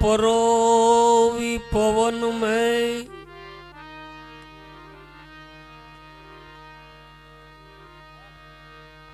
પરોવી પવન મેં.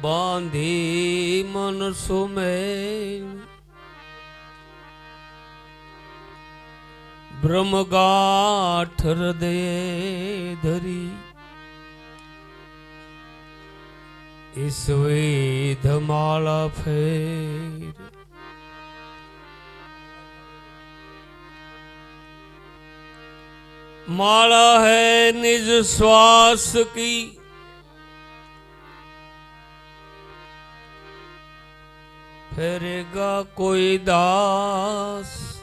બાંધી મન સુમેલ બ્રહ્મગાઠ હૃદયે ધરી. ઈસવે ધમાળા ફેર. माला है निज श्वास की। फेरेगा कोई दास।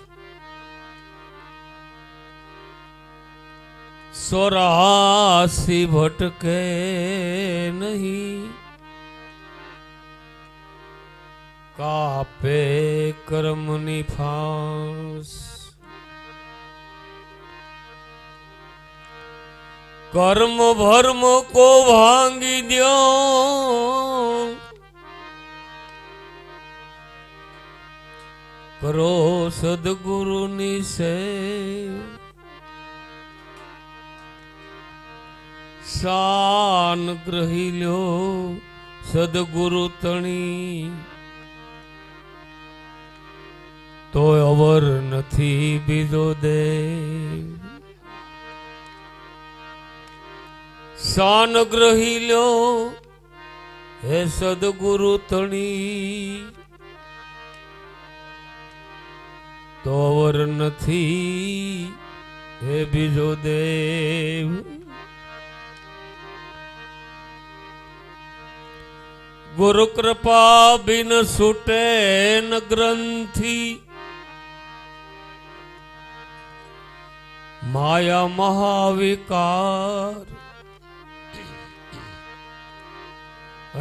सोरासी भटके नहीं। कापे कर्म फांस કર્મ ભર્મ કો ભાંગી દ્યો. કરો સદગુરુની સે શાન ગ્રહી લ્યો સદગુરુ તણી. તો અવર નથી બીજો દેવ. શાન ગ્રહી લો હે સદગુરુ તણી તોવર નથી. હે બીજો દેવ. ગુરુ કૃપા બિન છૂટે ન ગ્રંથિ. માયા મહાવિકાર.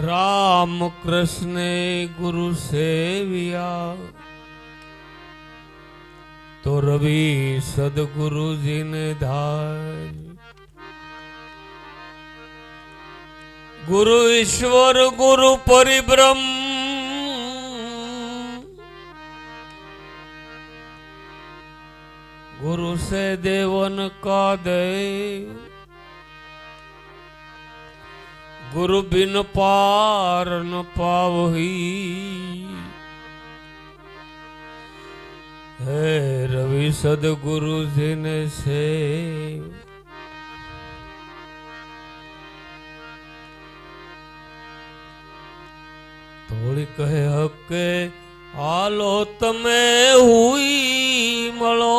રામ કૃષ્ણ ગુરુ સેવિયા. તો રવિ સદગુરુજીને ધાર ગુરુ ઈશ્વર, ગુરુ પરિબ્રહ્મ ગુરુ સે દેવન કા દેવ ગુરુ બિન પાર ન પાવહી. હે રવિ સદગુરુજીને છે. થોડી કહે હકે આલો તમે હુઈ મળો.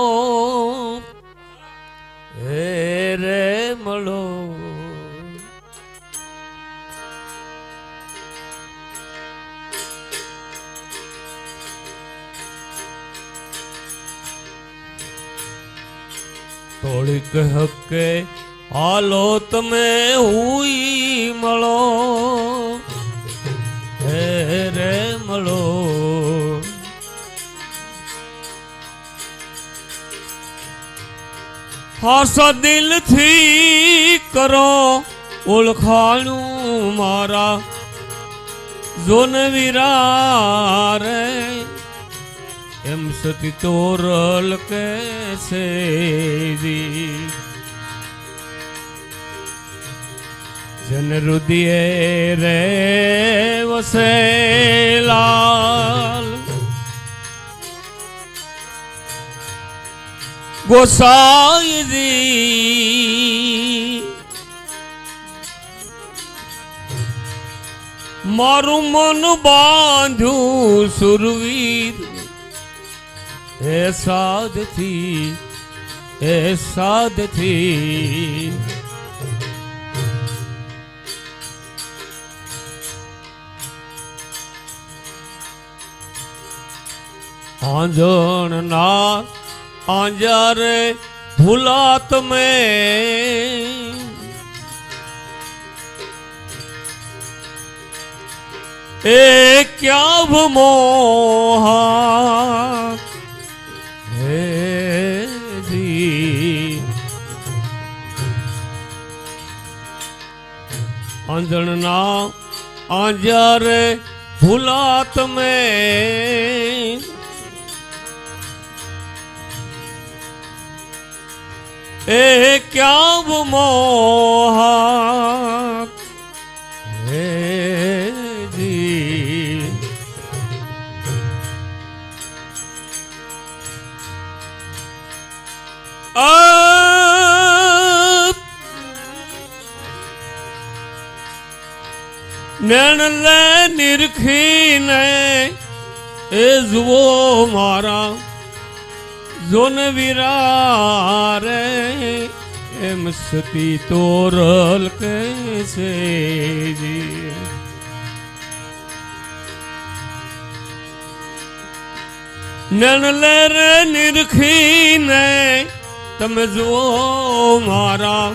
હકે, હાલો તમે હુઈ મળો. હે, રે મળો. હાસા દિલથી કરો, ઓળખાણું મારા. જોન રે એમ સતી તોરલ કે સેવી જન રુદિયે રે વસે લાલ. ગોસાઈજી મારું મન બાંધ્યું સુરવીર. હે સાધથી હે સાધથી આંજણ ના આંજારે ભૂલાત મેં એ ક્યાં મોહા હે અંજણના આંજારે ભૂલાત મે. એ ક્યાં મોહા નૈણ લે નિરખીને એ જુઓ મારા જોન વિરારે, એમ સતી તોરલ કે છે જી. નણલે રે નિરખીને, તમે જુઓ મારા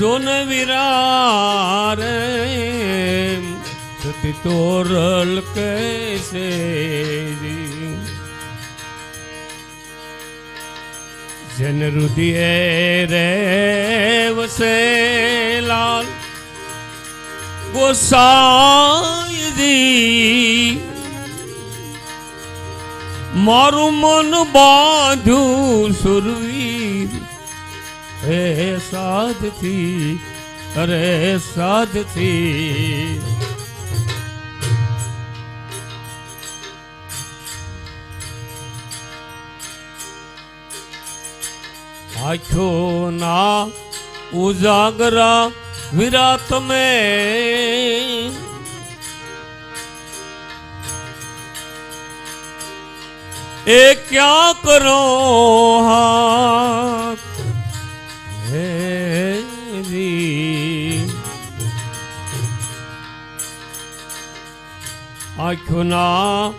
જોન વિરારે સતી તોરલ કૈસે જન રુદિએ રે વસે લાલ, ગોસાઈજી. મારું મન બાંધ્યું સુરવીર હે સાધથી અરે સાધથી. આંખો ના ઉજાગરા વિરાત મેં. એ ક્યાં કરો હે? આંખોના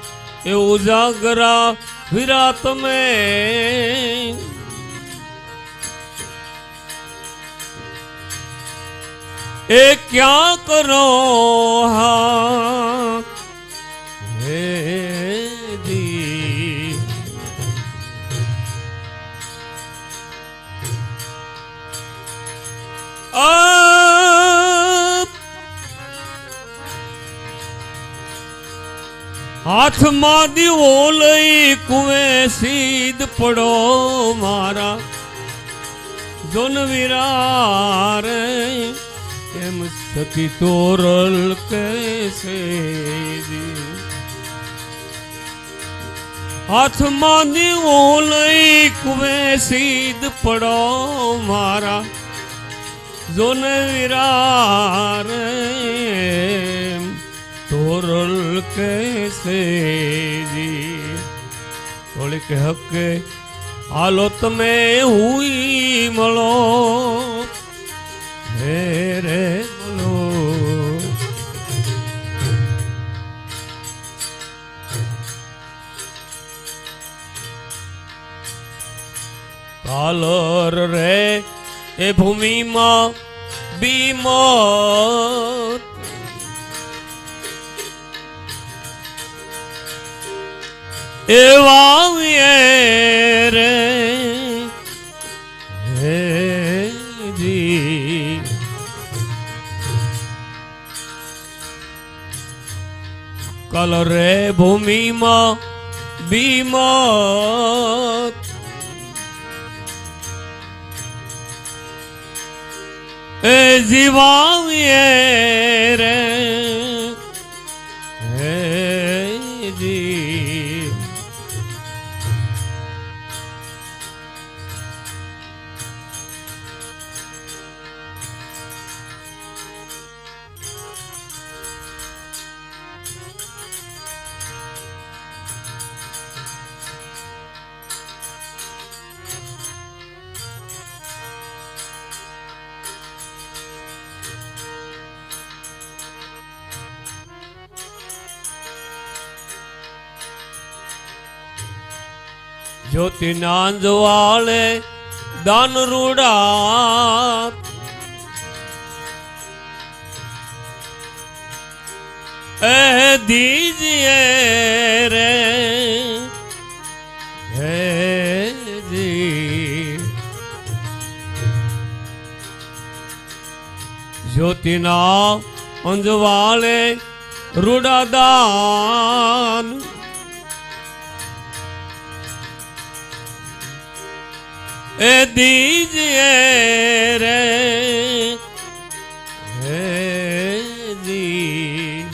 એ ઉજાગરા વિરાત મેં. એ ક્યાં કરો હા? હે હાથમાં દીવો લઈ કુએ સીધ પડો મારા. જોન વિરાર એમ સતી તોરલ કેસે હાથમાં દીવો લઈ કુવે સીધ પડો મારા. જોન વિરારે એમ તોરલ કેસે થોડીક હકે, હાલો તમે હુઈ મળો. હે રે મળો. કાલર રે, એ ભૂમિમાં બીમત એવા રે હે જી કલ રે ભૂમિમાં જ્યોતિ નાંજવાળે દાન રૂડા એ દીજીએ રે હે જી. જ્યોતિના અંજવાળે રૂડા દાન દીજે રે, હે જી.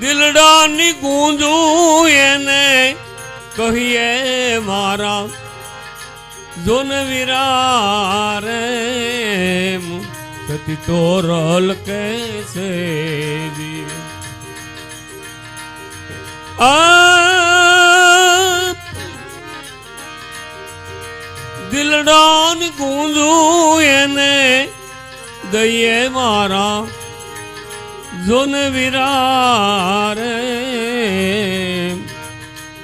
દિલડાની ગુંજું એને કહીએ મારા જોન વિરારે સતી તોરલ કેસે જી. આ દિલડાની ગુંજું એને દઈએ મારા જોન વિરારે.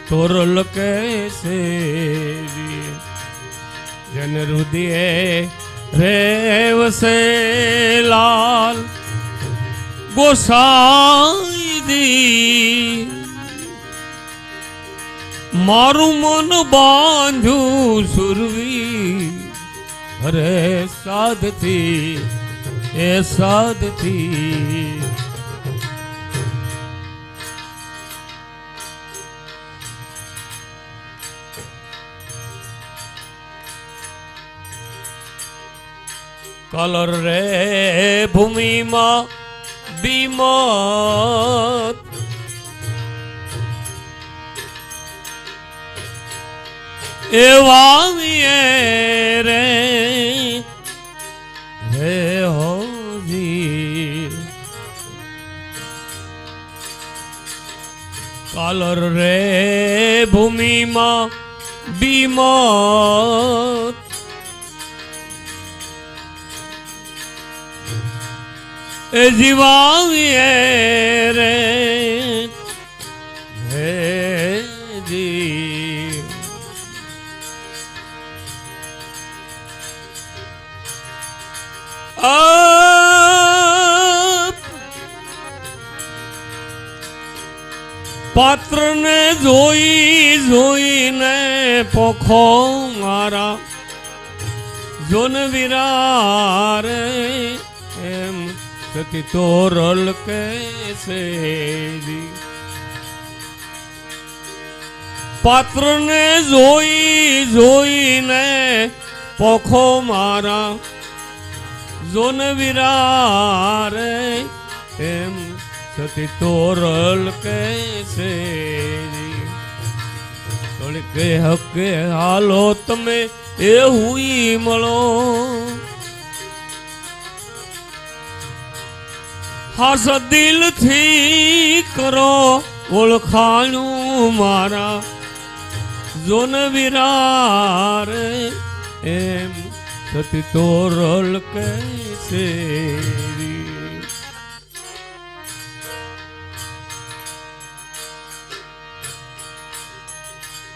તોરલ કેસે જન રુદિયે રેવસે લાલ ગોસાઈ દી મારું મન બાંધ્યું સુરવી અરે સાધથી એ સાધથી કલર રે ભૂમિમાં બીમત એવા રે. રે હોજી કલર રે ભૂમિમાં બીમત. એ જીવાવીએ રે. પાત્રને જોઈ, જોઈને પોખો મારા. જોન વિરારે એમ સતી તોરલ કે પાત્રને જોઈ, જોઈને પોખો મારા. જોન વિરારે, એમ સતી તોરલ કેસે થોડીક હકે હાલો તમે એ હુઈ મળો. હાસ દિલથી કરો ઓળખાણું મારા જોન વિરાર. સતી તોરલ કેસે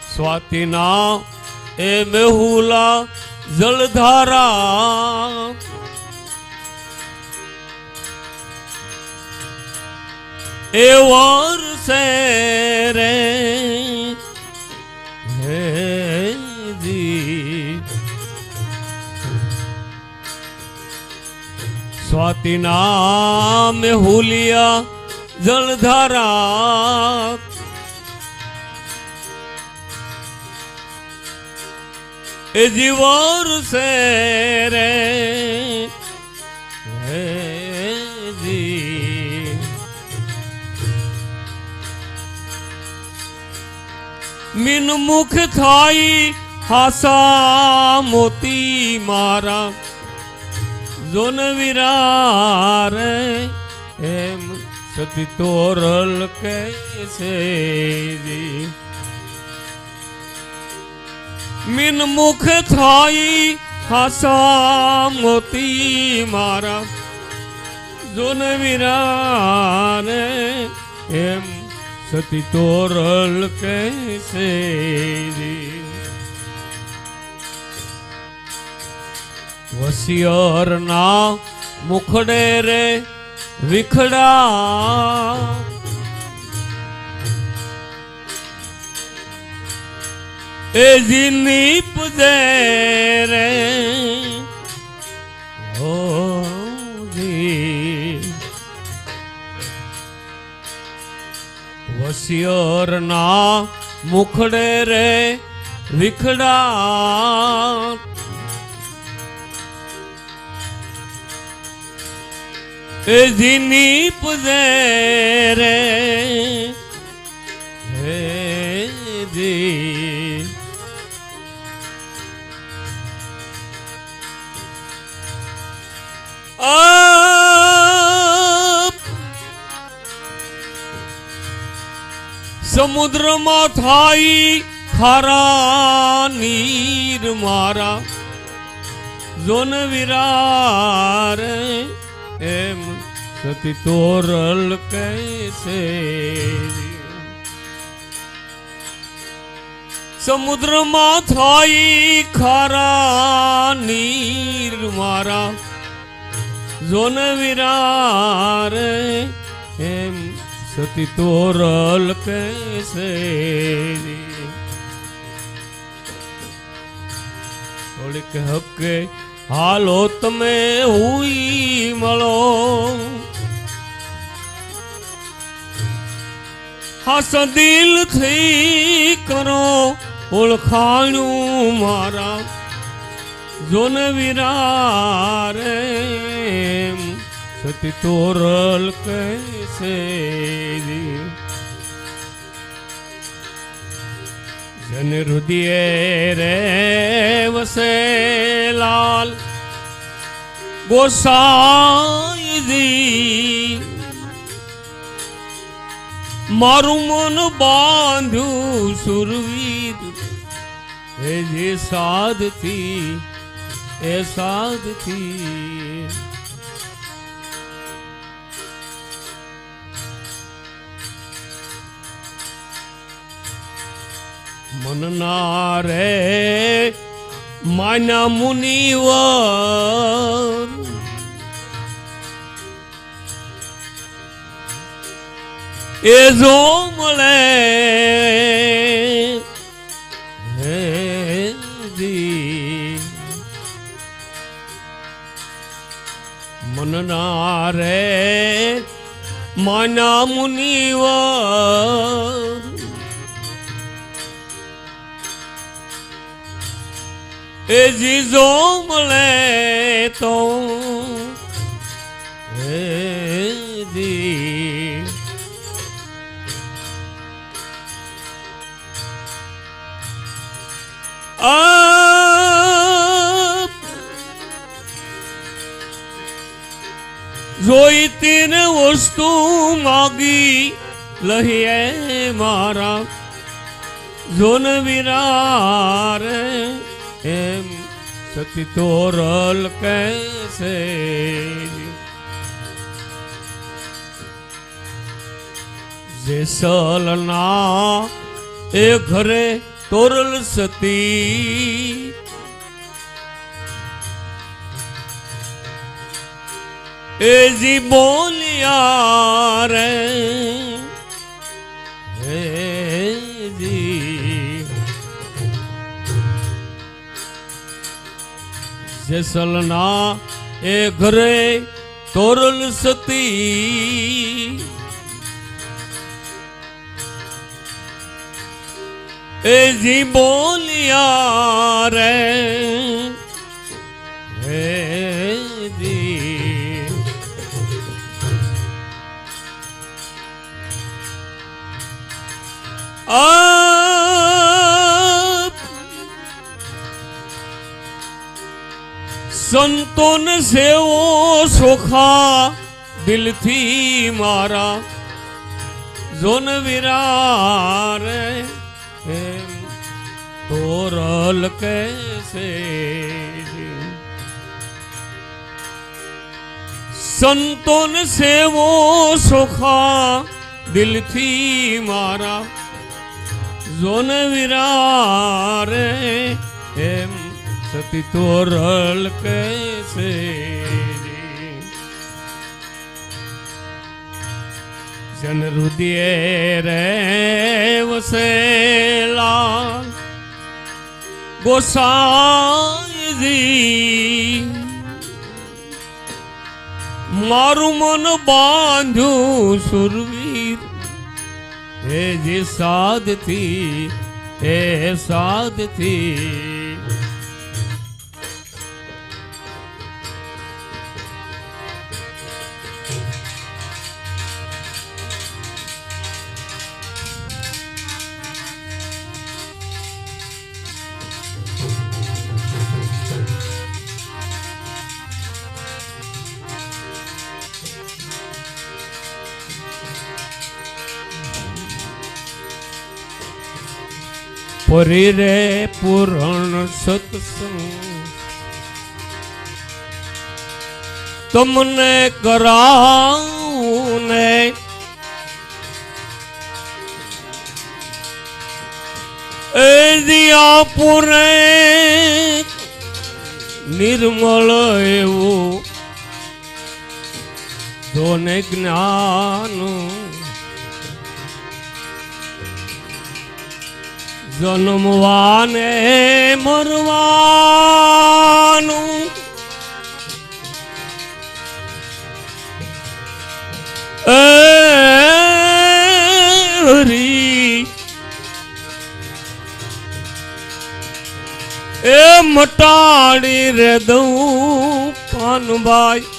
સ્વાતિના એ મેહુલા જલધારા એ વર્ષે રે હે સ્વાતિના મેહુલિયા જલધારા એ જીવર સે રે હે જી મિન મુખ થાઈ હાસા મોતી મારા જોન વિરાર, એમ સતી તોરલ કે છે મિન મુખ થાઈ હાસા મોતી મારા. જોન વિરાને એમ સતી તોરલ કેસે વસિયરના મુખડે રે વિખડા. એ જીની પૂજે રે. ઓ જી. હોશિયારના મુખડે રે વિખડા. જીની પૂજે રે હે જી. સમુદ્રમાં થાય ખારા નીર મારા જોન વિરાર એમ સતી તોરલ કૈસે સમુદ્રમાં થાય ખારા નીર મારા જોન વિરાર એમ સતી તોરલ કૈસે થોડીક હકે હાલો તમે હુઈ મળો. હાસ દિલથી કરો ઓળખાણું મારા. જોન વિરારે સતી તોરલ કૈસે જન રુધિએ રે વસે લાલ ગોસાઈજી મારું મન બાંધ્યું સુરવીર એ જે સાધથી એ સાધથી મનના રે માના મુનિવર. એ જો મળે મનના રે માના મુનિવર. એ જીજો મળે તો હે આ જોઈતી ને વસ્તુ માગી લહીએ મારા. જોન વિરાર એમ સતી તોરલ કૈસે જે સલના એ ઘરે તોરલ સતી એ જી બોલિયા રે જેસલના એ ઘરે તોરલ સતી એ જી બોલિયા રે હે સંતોન સેવો સોખા દિલથી મારા જોન વિરાર એમ તોરલ કૈસે સંતોન સેવો સોખા દિલથી મારા જોન વિરાર એમ સતી તોરલ કૈસે જન હૃદય રે વસેલા ગોસાઈજી. મારું મન બાંધ્યું સુરવીર. હે જે સાધથી, હે સાધથી. પરી રે પૂરણ સત્સંગ. તમને કરાવું ને. એ દિયા પૂરે નિર્મળ એવું. ધોને જ્ઞાન જન્મવાને મરવાનું. એ મટાડી રે દઉં પાનભાઈ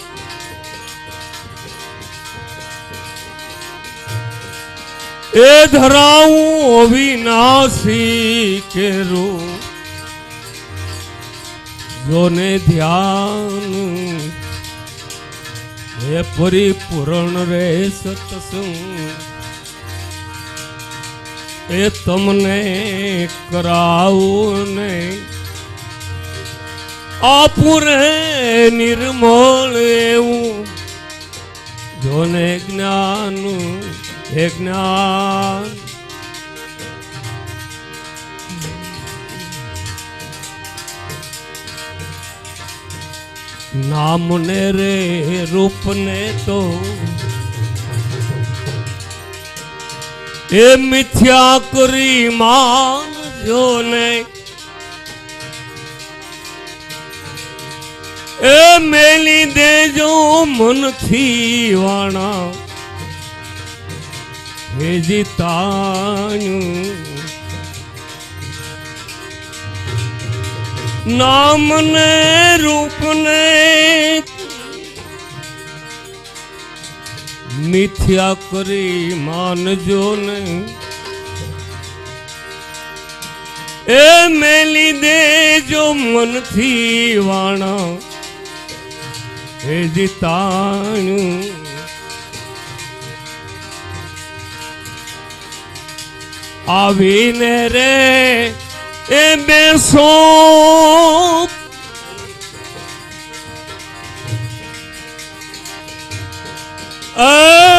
એ ધરાવું અવિનાશી કેરું. જોને ધ્યાન. હે પરિપૂર્ણ રે સત્સંગ. એ તમને કરાવું ને આપુરે નિર્મળ એવું. જોને જ્ઞાન. હે જ્ઞાન નામને રે, રૂપને તો એ મિથ્યા કરી માનજો ને એ મેલી દેજો મનથી વાણા. હે ને નામને, રૂપને મિથ્યા કરી માનજો ને એ મેલી દેજો મનથી વાણા. હે જીતાણું આવીને રે એ બેસો. એ